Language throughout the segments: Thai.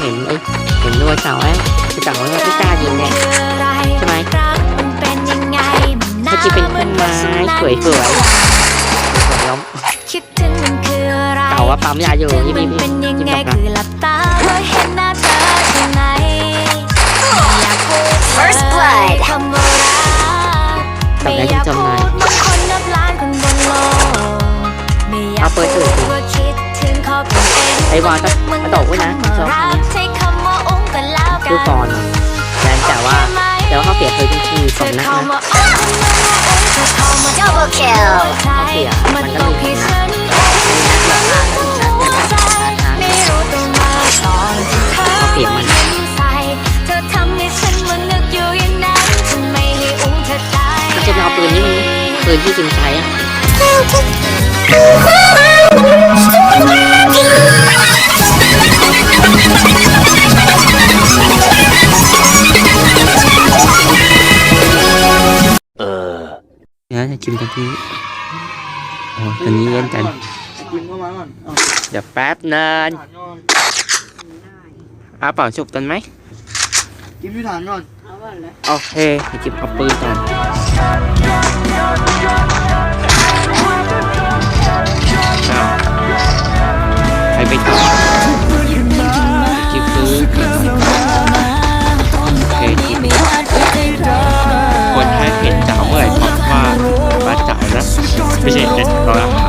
เห็นไอ้เห็นด้วยเสาไอ้ไปจับว่าไม่กล้ายิงเนี่ยใช่ไหมเมื่อกี้เป็นต้นไม้สวยๆสวยล้อมคิดถึงมันคืออะไรเก่าว่าปั๊มยาอยู่ยี่มัพี่นพี่เป็นยังยิ้มไงกับนะคือหลับตาแล้วเห็นหน้าเธอข้างในอยากพูด First blood คำว่ารักไม่อยากพูดบางคนนับล้านคนบนโลกไม่อยากพูดว่าคิดถึงเขาเป็นเองไอ้วอนก็กระโดดไว้นะชอบ กันแล้วกันดูก่อนแรงแต่ว่าแต่ว่าเขาเปรียบเคยเป็นทีสองนัดนะ Double kill เขาเสียมันก็มีไม่รู้ตัวมาตอนที่เธอเขาเปรียบมันยิ้มใส่เธอทำให้ฉันมันนึกอยู่อย่างนั้นฉันไม่ให้อุ้มเธอตายจะเอาปืนนี่มันปืนที่จริงใช้อะ เออเดี๋ยวจะชิมตรงนี้โอ้ตอนนี้เล่นกันกินเข้ามาก่อนเอาเดี๋ยวแป๊บนึงฐานก่อนเอาเป่าฉุบกันไหมกินที่ฐานก่อนโอเคเดี๋ยวจิบเอาปืนก่อนเอาไปไปต่อ ไม่ใช่เอ็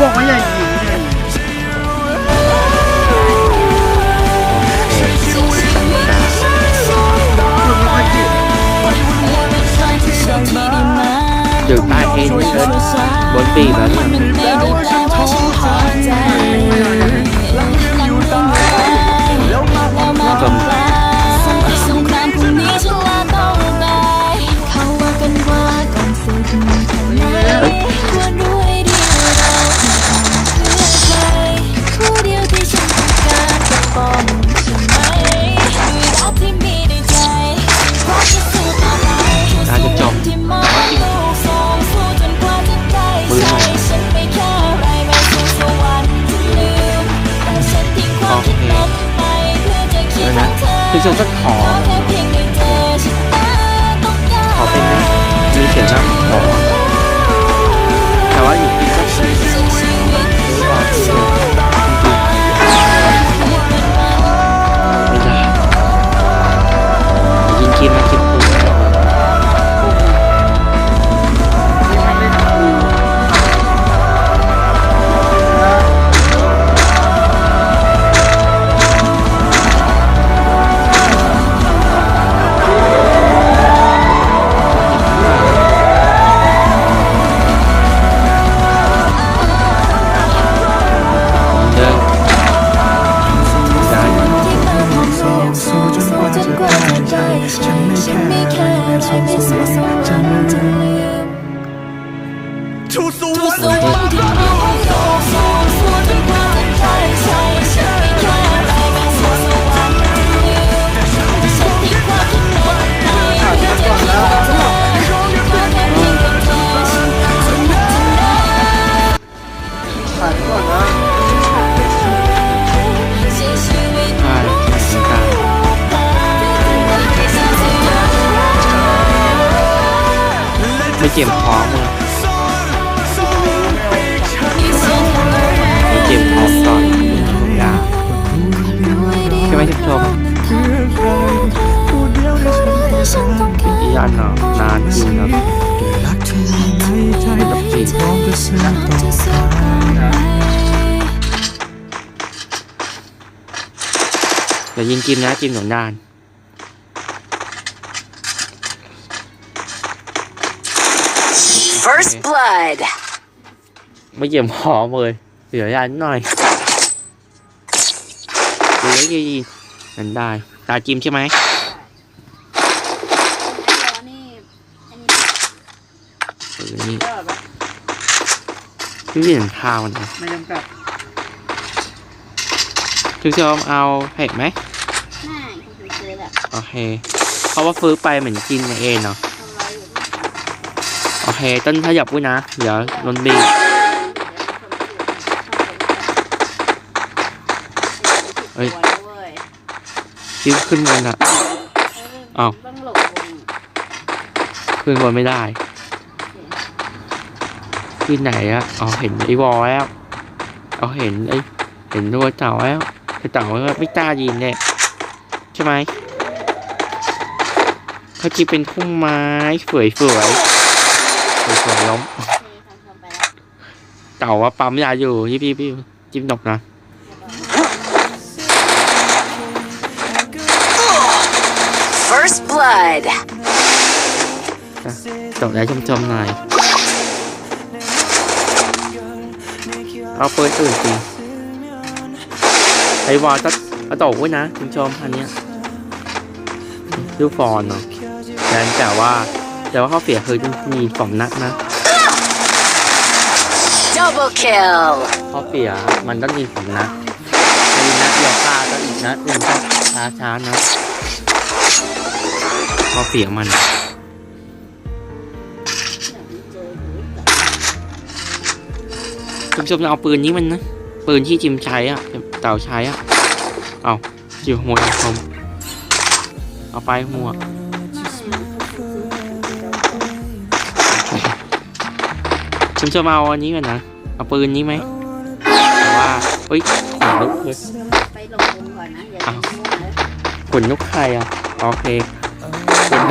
บอกว่าอย่าหยิงเนี่ยคุณไม่ค่อยกินอยู่ใต้เอ็นเชิญบนปีกแล้วเนี่ย ถึนะ ไม่เจ็บพร้อมก่อนยาใช่ไหมท่านผู้ชมอีอันเนาะนานจริงครับเป็นจริงเดี๋ยวยิงจิมนะจิมหนุนด้าน First blood ไม่เยี่ยมพร้อมเลย เหลือยันหน่อยดูแล้วยีนั่นได้ ตาจิมใช่ไหมแล้วนี่อันนี้เออนี่ก็แบบพี่เห็นท่ามันนะไม่จำกัดทุกชมเอาเผ็ดไหมง่ายคุณซื้อแบบโอเค เพราะว่าฟื้นไปเหมือนกินเองเนาะ ทำร้อยอยู่ที่โอเค ต้นขยับด้วยนะ เดี๋ยวโดนบีบ เฮ้ย จิ้มขึ้นบนอะเอาต้องหลบวงขึ้นบนไม่ได้ ขึ้นไหนอะเอ๋อเห็นไอ้วอลแล้ว เอาเห็นไอ้เห็นตัวเต่าแล้วแต่เต่าไม่กล้ายินเนี่ยใช่ไหมเขาจีเป็นพุ่มไม้สวยสวยสวยสวยๆล้มเคทำทำไปแล้วเต่าว่าปั๊มยาอยู่พี่พี่จิ้มดกนะ First blood. จบแล้วชมๆหน่อย เอาปืนอื่นสิไอวอลจะกระโดดไว้นะคุณผู้ชมอันเนี้ยดูฟอนเนาะแต่แต่ว่า แต่ว่าเขาเสียคือมีสองนัดนะ Double kill. เขาเสียมันต้องมีสองนัดมีนัดเดียวฆ่าก็อีกนัดหนึ่งก็ช้าช้าๆนะเขาเสียมันคุณผู้ชมจะเอาปืนนี้มันนะ ปืนที่จิมใช้อะเต่าใช้อะ เอาจิมหัวชมเอาไปหัวคุณผู้ชมเอาอันนี้กันนะ เอาปืนนี้ไหมแต่ว่าเฮ้ยขนลุกเลยไปหลบวงก่อนนะอย่าไปมั่วนะขนลุกใครอะ โอเคขน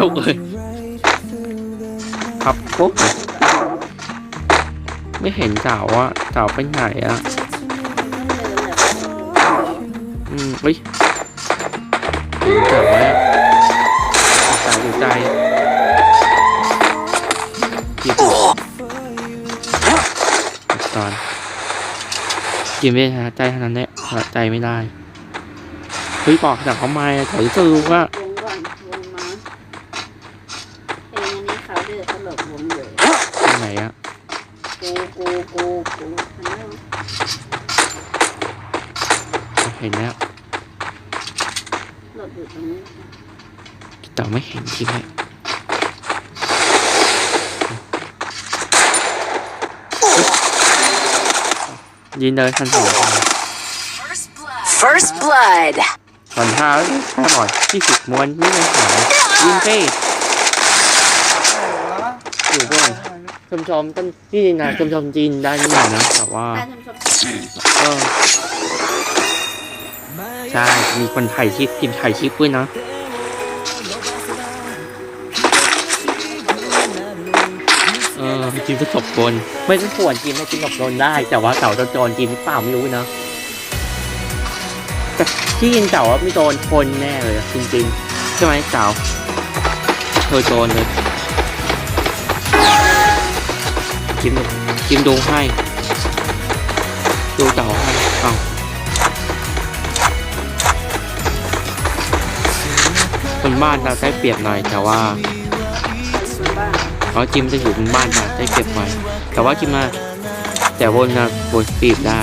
ลุกเลยครับปุ๊บไม่เห็นเต่าอะเต่าไปไหนอะอืมเฮ้ยเห็นเต่าแล้วเต่าอยู่ใจหยิบตอนกินไม่ได้ใจเท่านั้นแหละใจไม่ได้เฮ้ยบอกจากเขาไม่อะเขาจะรู้ว่าว งก่อนวงมาเพลงอันนี้เขาเดือดเขาหลบวงอยู่ ที่ไหนอะ กูกูกูกูทันแล้ว เห็นแล้ว หลบอยู่ตรงนี้ แต่ไม่เห็นใช่ไหม ยินเลยทันสอง First blood. ตอนเท้าแค่หมดที่สิบม้วนไม่ได้หายยินเป้อยู่บนชมชมต้นที่นะชมชมจีนได้นี่หน่อยนะแต่ว่าการชมชมก็ใช่มีคนถ่ายคลิปพิมพ์ถ่ายคลิปด้วยนะ เออจิมจะตบบนไม่ต้องควรจิมให้จิมตบบนได้ แต่ว่าเต่าจะโดนจิมหรือเปล่าไม่รู้นะแต่ที่ยินเต่าว่าไม่โดนคนแน่เลยอะจริงๆใช่ไหมเต่าเธอโดนเลยจิมจิมดูให้ดูเต่าให้เอาคนบ้านเราได้เปรียบหน่อยแต่ว่า เพราะจิมจะอยู่บนบ้านเราได้เปรียบหน่อยแต่ว่าจิมมาแต่บนนะบนปีบได้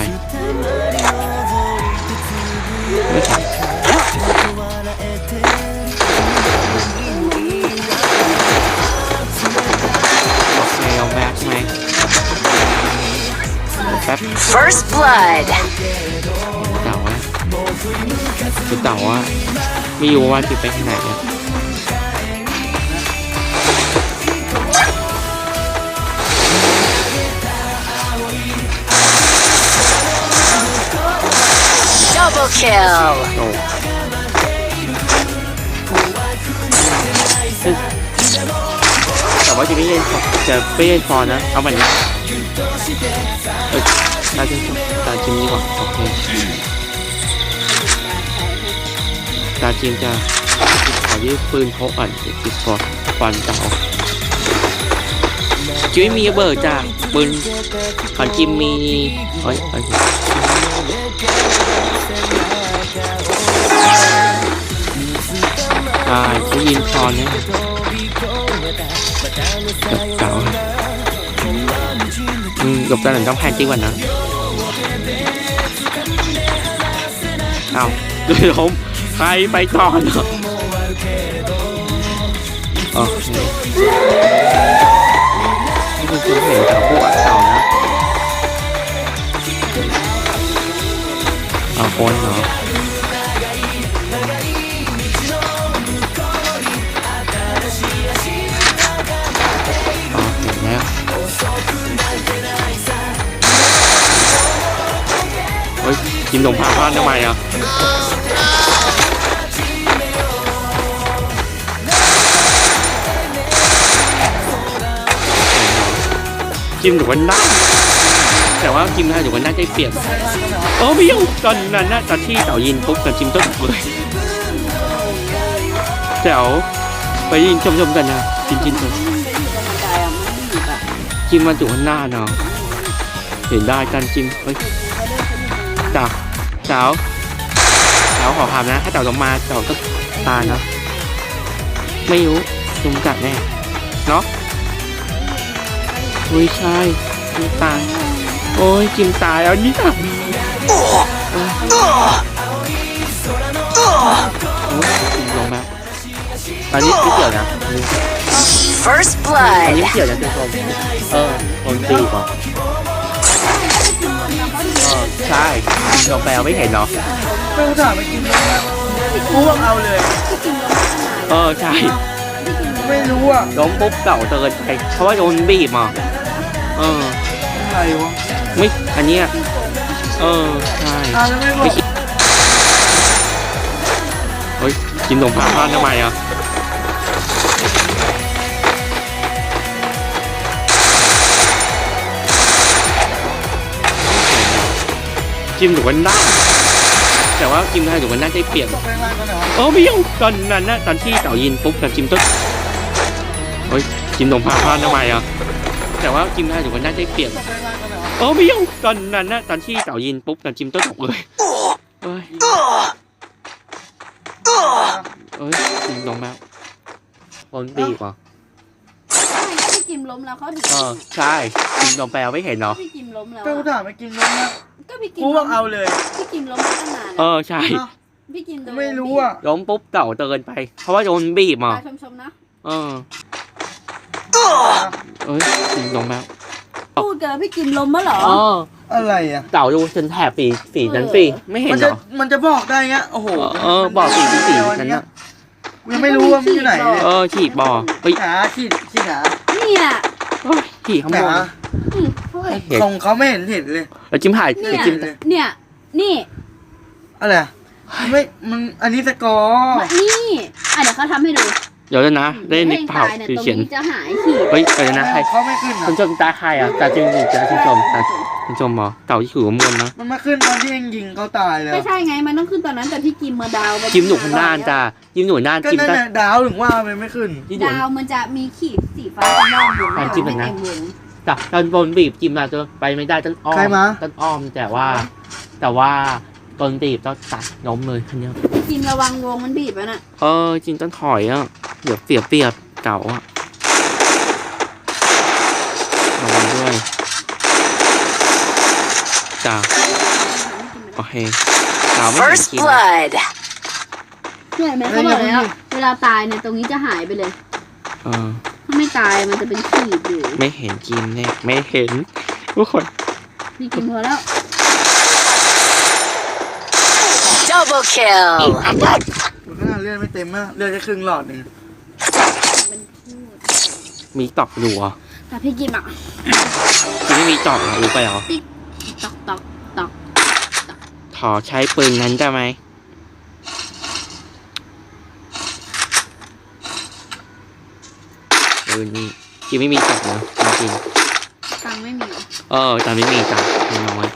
ไม่ทันโอเคเอาแบ็คใช่ไหมแป๊บ First blood. เต่าอะคือเต่าอะไม่รู้ว่าจะไปที่ไหนอะ kill. โตซึ่งแต่ว่าจะไม่เล่นฟอจะไม่เล่นฟอนะ เอาแบบนี้เออตาจิมตาจิมดีกว่าโอเคตาจิมจะขอยืมปืนพกอ่อนติดฟอฟันเต่าจิมไม่มีระเบิดจ้ะปืนของจิมมีเอ้ยเอ้ย ช่ได้ยินคอนเนี่ยแบบเก่าอะอืมจบกันหนึ่งต้ เอาคนเหรอโอเคให้คุณผู้ชมเห็นจากพวกอักษรนะเอาคนเหรออ๋อเห็นแล้วเฮ้ยกินนมพาพลาดทำไมอะกิมถือว่านั่งแต่ว่ากิมน่าถือว่าน่าได้เปรียบ เออไม่ยุ่งตอนนั้นนะตอนที่เต่ายินปุ๊บกับจิมต้นเลยแจ๋วไปยินชมๆกันนะจินจินชมจิ้มมาจุข้างหน้าเนาะเห็นได้กันจิ้มเฮ้ยเต่าเต่าเต่าขอพามนะ ถ้าเต่าลงมาเต่าก็ตายเนาะไม่รู้จุมกัดแน่เนาะอุ้ยใช่ตาย โอ้ยจิ้มตายแล้วเนี่ยโอ้ยจิ้มลงแล้วอันนี้ไม่เกี่ยวนะอันนี้ First อันนี้ blood. ไม่เกี่ยวนะคุณผู้ชมเออคนตีก่อนเออใช่ลงไปเอาไม่เห็นเนาะไม่รู้ถามไปกินเลยนะกูว่าเอาเลย เออใช่ไม่รู้อะล้มปุ๊บเก่าเตือนไปเพราะว่าโดนบีบมาเอออะไรวะ ไม่ อันเนี้ยเออ ใช่อ่าแล้วไม่บอไม่กคิดเฮ้ย กินนมพาพลาดทำไมอะกิมถือว่านั่งแต่ว่ากิมไทยถือว่าน่าได้เปรียบตกไปข้างล่างก่อนเหรอเออไม่ยุ่งตอนนั้นนะตอนที่เต่ายินปุ๊บกับจิมต้นเฮ้ยจิมนมพาพลาดทำไมอะแต่ว่าจิมไทยถือว่าน่าได้เปรียบตกไปข้างล่างก่อน เหรอเออไม่ยุ่งตอนนั้นนะตอนที่เต่ายินปุ๊บกับจิมต้นตกเลยเอ้ยเอ้ยจิมลงแล้วคนดีกว่าพี่กิมล้มแล้วเขาถึงเออใช่จิมลงไปเอาไม่เห็นเนาะพี่กิมล้มแล้วไม่รู้อะถามไปกินเลยนะก็พี่กิมกูว่าเอาเลยพี่กิมล้มมาตั้งนานเอแล้วอใช่เอ้าพี่กิมโดนไม่รู้อะล้มปุ๊บเต่าเตือนไป เพราะว่าโดนบีบมาตาชมๆนะเออเอ้ยจิมลงแล้ว พูดกับพี่กิมล้มมาเหรอ อ๋ออะไรอะ เต่าดูจนแถบฝีฝีนั้นฝีไม่เห็นมันเหรจะอ มันจะบอกได้เงี้ยโอ้โหเออบอกสีเป็นสีนั้นน่ะ กูยังไม่รู้ว่ามันอยู่ไหนเลยเออฉีดบอเฮ้ยหาขีดขีดหาเนี่ยเฮ้ยฉีดข้างบหานอืมโอ้ยเห็นของเขาไม่เห็นเห็นเลย แล้วจิ้มถ่ายเนี่เดี๋ยยวจิ้มเนี่ย นี่อะไรอะไม่มันอันนี้สกอร์ นี่ อะเดี๋ยวเขาทำให้ดู เดี๋ยวนะได้ในให้เผาตายเนี่ยคือตรงเขียนนี้จะหายขีดเฮ้ยเดี๋ยวนะใครเขาไม่ขึ้นคุนะณชมตาใครอะตาจริงจริงจ้าคุณชมตาคุณชมเหรอเต่าที่อยู่ข้างบนนะมันมาขึ้นตอนที่เองยิงเขาตายเลยไม่ใช่ไงมันต้องขึ้นตอนนั้นแต่พี่กิมมาดาวไปจิ้มหนูข้างหน้าจ้าจิ้มหนูหน้าก็จิ้มนั่นตาแหละดาวถึงว่ามันไม่ขึ้นจิ้มหนูดาวมันจะมีขีดสีฟ้าเป็นรอบวงอะจิ้มหน่อยนะไม่เต็วงจ้ะตอนบนบีบจิ้มมาจนไปไม่ได้ต้นอ้อมใครมาต้นอ้อมแต่ว่า แต่ว่าตอนบีบต้องตัดล้มเลยคันเนี้ยพี่กิมระวังวงมันบีบแล้วน่ะเออจริงต้นถอยอะ เดี๋ยวเปียบเปียบเก่าอะระวังด้วยจ้าโอเคเต่าไม่เห็น First กิน blood. เนี่ยแม่เขาบอกแล้วเวลาตายเนี่ยตรงนี้จะหายไปเลย เออ ถ้าไม่ตายมันจะเป็นขีดอยู่ไม่เห็นกินเนี่ย ไม่เห็นทุกคนพี่กิมพอแล้ว Double kill. มันขนาดเลือดไม่เต็มอะเลือดแค่ครึ่งหลอดเอง มีตอกอยู่เหรอะแต่พี่กิมอะกินไม่มีตอกเหรอรู้ไปเหรอตอกตอกตอกขอใช้ปืนนั้นได้ไหมปืนนี้กินไม่มีตอกนะจริงตังค์ไม่มีหรอๆเออแต่ไม่มีจ้ะมีน้อย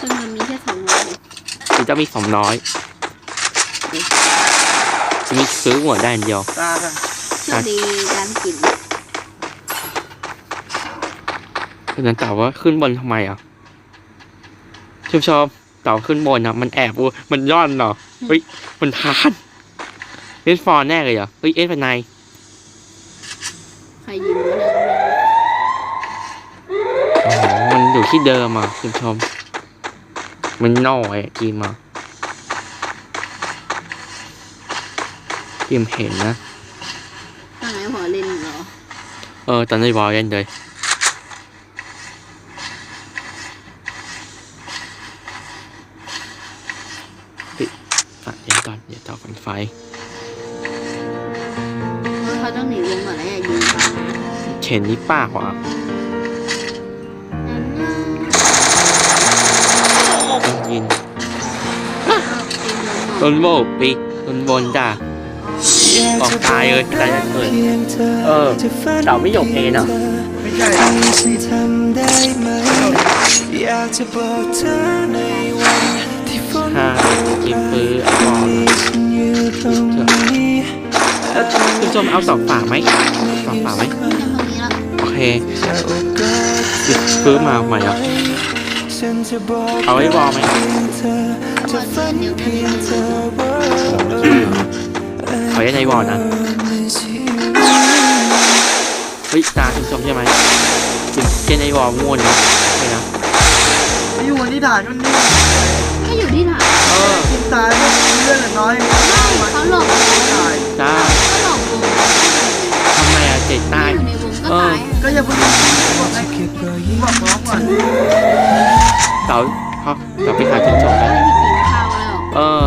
จนมันมีแค่สองร้อยคือจะมีสองน้อยจะมีซื้อหัวได้อันเดียว ตาค่ะ โชคดีการกิน เพราะฉะนั้นเต่าว่าขึ้นบนทำไมอะชอบชอบเต่าขึ้นบนอะ มันแอบอูมันย่อนเหรอเฮ้ยมันทานเอสฟอร์แน่เลยเหรอเฮ้ยเอสเป็นไนใครยิงวะเนี่ยโอ้โหมันอยู่ที่เดิมอะคุณผู้ชม มันน้อยอะทีมอะทีมเห็นนะตั้งไหนหัวเล่นเหรอ เออตอนนี้บอลเล่นเลย ฮ้ยอะเดี๋ยวก่อนเดี๋ยวต่อกันไฟเพราะเขาต้องหนีวงก่อนแล้วอย่ายิงเขาเข็นนี่ป้ากว่าต้องยินต้นโบกปีต้นบนจ้าออกตายเลยตายเลยเออเต่าไม่หยกเองเนาะไม่ใช่ฉันทำได้ไหมอยากจะบอกเธอในวันที่ฝนถ้ากินปื้อเอาก่อนฉันอยู่ตรงนี้แล้ว คุณผู้ชมเอาสองฝาไหมสองฝาไหมตรงนี้แล้วโอเคจะโอกาสกินปื้อมาใหม่เหรอฉันจะบอกเอาไว้วอลไหมเธอจะฝันเพียงเธอว่าเอาไว้ในวอลนะ miss you เฮ้ยตาคุณผู้ชมใช่ไหมกินเจนในวอลง่วนนะไม่นะไปอยู่บนที่ฐานมันนี่ก็อยู่ที่ไหนเออกินตายไม่ เลื่อนเหลือน้อยเขาหลอกวงตายจ้าเขาหลอกวงทำไมอะเจ็ดตายอยู่ในวงก็ตายก็อย่าเพิ่งบอกให้เก็บรอยยิ้มบอกน้องก่อนเต่าเขาเต่าไปหาคุณผู้ชมไม่กันได้ไปกินข้าวแล้วเออ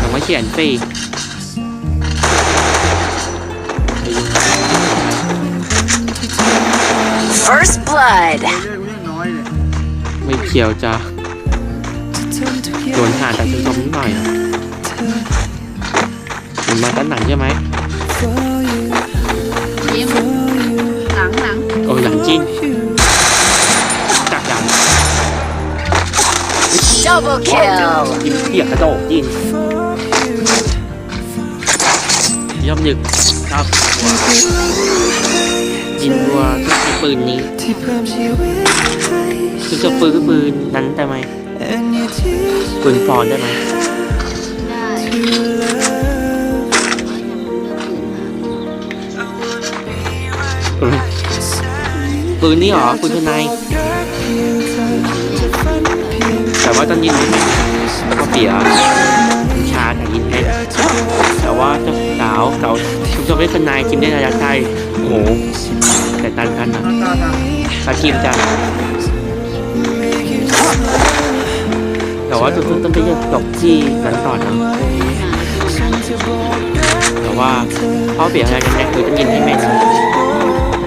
ผมมาเขียนสิ First blood. เลื่อนกูยังน้อยเลยไม่เขียวจ้าจะ ทำทุกอย่าโดงนหาแต่คุณผู้ชมนิดหน่อยอะเห็นมาตั้งหนังใช่ไหม for you ยิ้มหลังหลังโอ้ยหลังจิ้นจักหลัง Double kill. จิ้นเปียกกระโดดจิ้น for you ย่อมดึกชอบตัวจิ้นตัวก็ใช้ปืนนี้ที่เพิ่มชีวิตให้คือจะปืนปืนนั้นได้ไหม And you teach ปืนฟอนได้ไหมได้ to love ปืนปืนนี่หรอปืนทนายรักเพียงเธอจะฝันเพียงแต่ว่าต้องยินไม่แล้วก็เปียชาแต่ยินแน่อยากจะบอกแต่ว่าเจ้าสาวสาวคุณจะไม่ทนายกิมได้ระยะไกลโอ้โหแต่ตันกันนะตาตาตากิมจะ แต่ว่าต้องต้องไปเลือกจบที่นั้นก่อนนะแต่ว่าพ่อเปลี่ยนอะไรกันแน่คือต้องยินให้แม่นนะ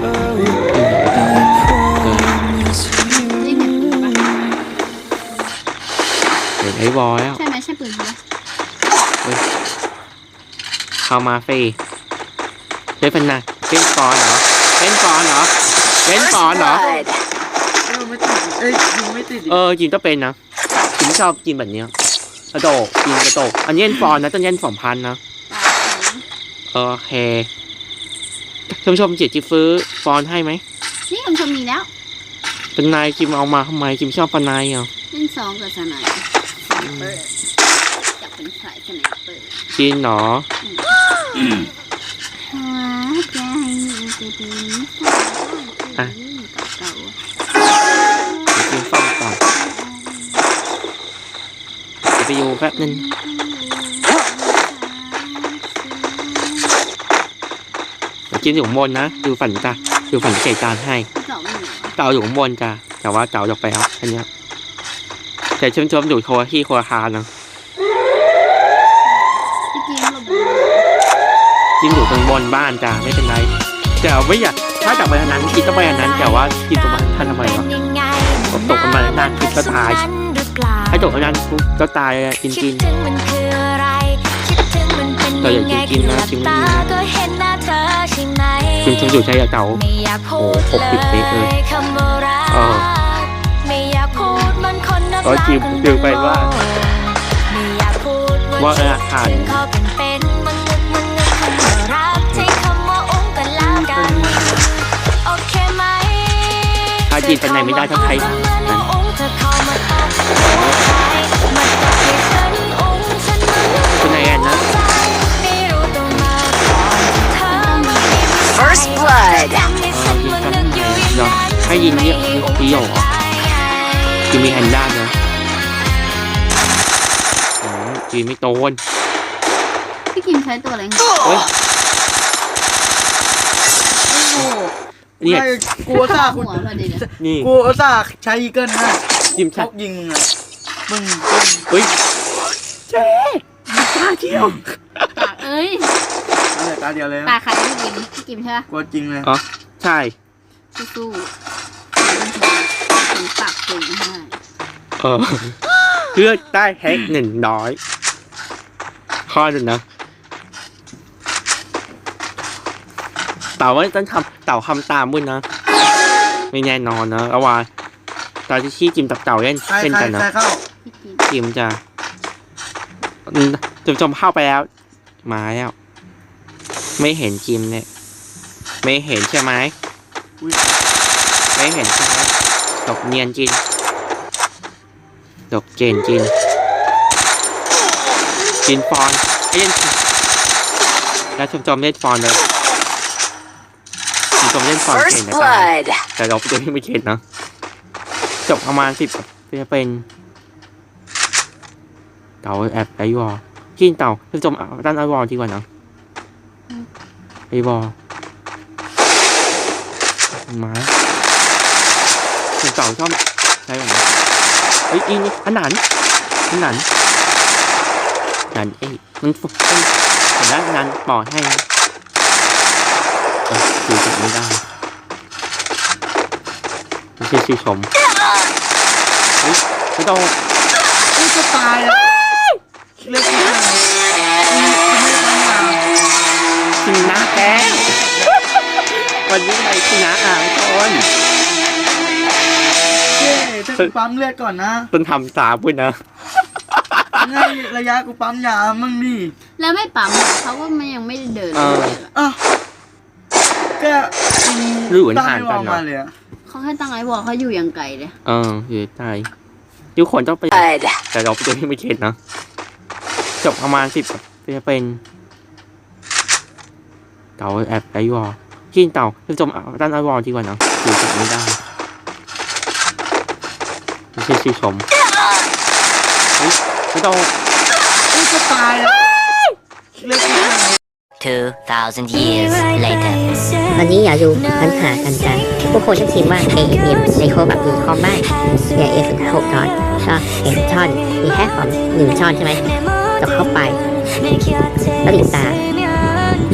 เออนี่เห็นปืนปะเดี๋ยวไอ้บอยอะใช่ไหมใช่ปืนปะเข้ามาฟรีเล่นเป็นนะเล่นฟอนเหรอเล่นฟอนเหรอเล่นฟอนเหรอเออไม่ติดเอ้ยยิงไม่ติดอีกเออจินก็เป็นนะ จินชอบกินแบบเนี้ยกระโดดกินกระโดดอันนี้เล่นฟอนนะต้องเล่นสองพันนะโอเคท่านผู้ชมเจียจิฟื้อฟอนให้ไหมนี่คุณชมมีแล้วเป็นนายจิมเอามาทำไมจิมชอบปนายอะเล่นซองกับสไนเปอร์สไนเปอร์อยากเป็นสายสไนเปอร์จินเหรอหัวใจจะเป็นสาย ไปอยู่แป๊บนึงเดี๋ยวจิมอยู่ข้างบนนะดูฝันจ้ะดูฝันเกตารให้เต่าอยู่ข้างบนจ้ะแต่ว่าเต่าออกไปแล้วอันนี้แต่ชมชมๆอยู่โคลาที่โคลาคานะกินอยู่ตรงบนบ้านจ้ะไม่เป็นไรแต่ไม่อยากถ้าจากไปทางนั้นคิดต้องไปทางนั้นแต่ว่าจิมตรงนั้นท่านทำไมวะตกกันมานานคิดก็ตาย ให้ตกทางนั้นปุ๊บก็ตายอะจริงจริงคิดถึงมันคืออะไรคิดถึงมันเป็นเราอยากยังไงกินๆนะหลับกินๆตาก็เห็นหน้าเธอใช่ไหมจิมชมอยู่ใช้ยาเต่าไม่อยากพูดโอ้โห60ปีเลยคำว่ารักเออไม่อยากพูดมันคนนักเออจิมคนจิมไปว่าไม่อยากพูดว่าเออคิดอ่านถึงเขาเป็นเป็นมันนึกมันนึกคำว่ารักใช้คำว่าอุ้งกันแล้วกันโอเคไหมถ้าจีนเป็นไหนไม่ได้ต้องใช้เคุณนายแอนนะ First Blood เนาะให้ยินเยอะยมีโอกคือมีแอนด้านาะโอ้ยีไม่โตนพี่กิมใช้ตัวอะไรเงี้ยนี่กลัวซาคุณนี่กลัวซาใช้อีเกิลนะ จิมพชัดกยิงอะปึ้งปึ้งเฮ้ยเจ๊มีตาเที่ยวปากเอ้ยอะไรตาเดียวเลยปานะกใครพี่กิมพี่กิมใช่ปะกลัวจริงเลยอ๋อใช่สู้ๆถึงปากถึงให้เออเพื่อได้แฮกหนึ่งร้อยข้อหนึ่งนะเต่าว่าต้องทำเต่าทำตามมุ้นนะ ไม่แน่นอนนะระหว่าง ตอนที่ชี้จิมกับเต่าเล่นใครเล่นใครกันนะใครเข้าพี่กิมจิมจะอืมจมจมเข้าไปแล้ว มาแล้ว ไม่เห็นจิมเนี่ย ไม่เห็นใช่ไหมอุ๊ยไม่เห็นใช่ไหมตกเนียนจินตกเจนจินจินฟอนเอ้ยเล่นแล้วชมจอมเล่นฟอนเลยชมจอมเล่นฟอนเก่ First งนะตาย blood. แต่เราตัวนี้ไม่เก่งนะ จบประมาณสิบจะเป็นเต่าแอบไอวอลกินเต่าชมจมด้านไอวอลดีกว่านะไอวอลมาชมเต่าชอบใช่ไหมเฮ้ยอีนี่อันนันอันนันนันเอ้มันฝึกต้องเห็นแล้วนันปล่อยให้นะเออดูจับไม่ได้ ไม่ใช่ชื่อชมเฮ้ยไม่ต้องอุ้ยจะตายแล้วเลือกที่ไหนไม่ทำงานชินนะแกวันนี้ไปชินนะอะทุกคนเย้ถ้ากูปั๊มเลือดก่อนนะต้องทำสามพูดนะง่ายระยะกูปั๊มยามั่งดิแล้วไม่ปั๊มเขาก็ไม่ยังไม่ได้เดินเออเลยอะอะก็อืมหรือเหมือนตั้งห่างไม่กัวานงเหรอมาเลยอะ เขาแค่ตั้งไอ้วอลเขาอยู่อย่างไกลเลยเอออยู่ใต้ทุกคนต้องไป Blood. แต่เราตัวที่ไม่เข็ดนะ จบประมาณสิบจะเป็นเต่าแอบไอวอลกินเต่าชมจอมเอาด้านไอวอลดีกว่านะดูจับไม่ได้ไม่ใช่ชื่อชมเฮ้ยไม่ต้องอุ้ยจะตายแล้วเลือกที่ไหน 2,000 years later วันนี้อย่าดูปัญหากันกันผู้คนต้องคิดว่า AFM ในโคแบบมีคอมบ้างเดี๋ยวเอสุดหกตอนก็เอ็นช่อนมีแค่ของหนึ่งช่อนใช่ไหมก็เข้าไปแล้วติดตาม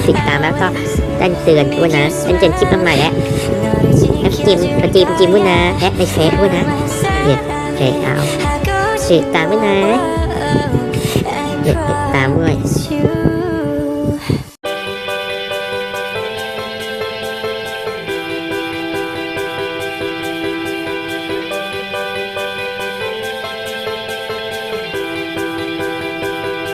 ติดตามแล้วก็แจ้งเตือนด้วยนะแจ้งเตือนคลิปใหม่แล้วแอปจิมประจิมจิมด้วยนะและในเฟซด้วยนะเนี่ยเจเอาติดตามด้วยนะเดี๋ยวติดตามด้วย